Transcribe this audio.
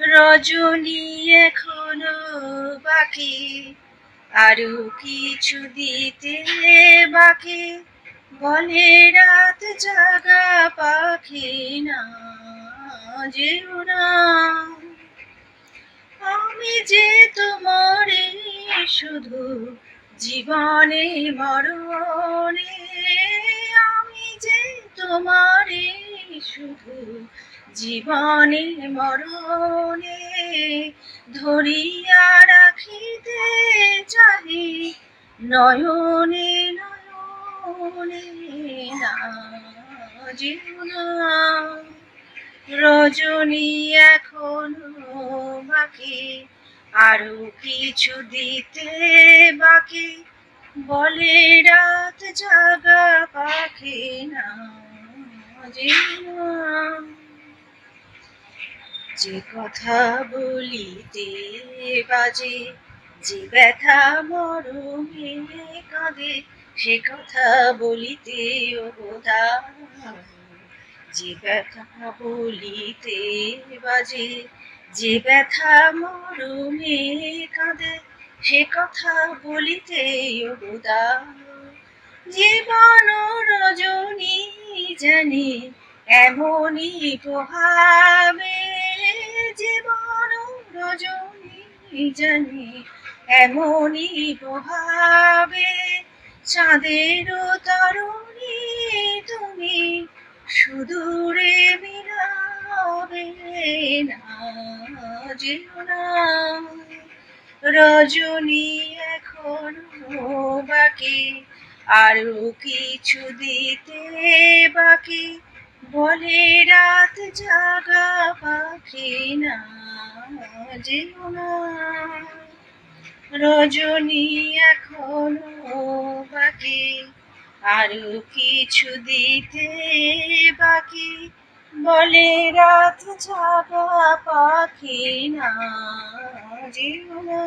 রজনী এখনও বাকি। আরও কিছু দিতে বাকি। বলে রাত জাগা পাখি না যেও না আমি যে তোমারে শুধু জীবনে মরণে শুধু জীবনে মরণে ধরিয়া রাখিতে চাই নয়নে নয়নে না রজনী এখনও বাকি, আরও কিছু দিতে বাকি। বলে রাত জাগা পাখি না যে কথা বলিতে বাজে, যে ব্যথা মরমে কাঁদে, সে কথা বলিতে ওদা যে ব্যথা বলিতে বাজে, যে ব্যথা মরমে কাঁদে, সে কথা বলিতে ওদা জীবন রজনী জানি, এমনই পোহাবে জীবন রজনী জানি, এমনই পোহাবে চাঁদের তরুণী তুমি সুদূরে মিলাবে না যেও না। রজনী এখনও বাকি, আরও কিছু দিতে বাকি বলে রাত জাগা পাখি না যেও না। রজনী এখনও বাকি, আরও কিছু দিতে বাকি। বলে রাত জাগা পাখি না যেও না।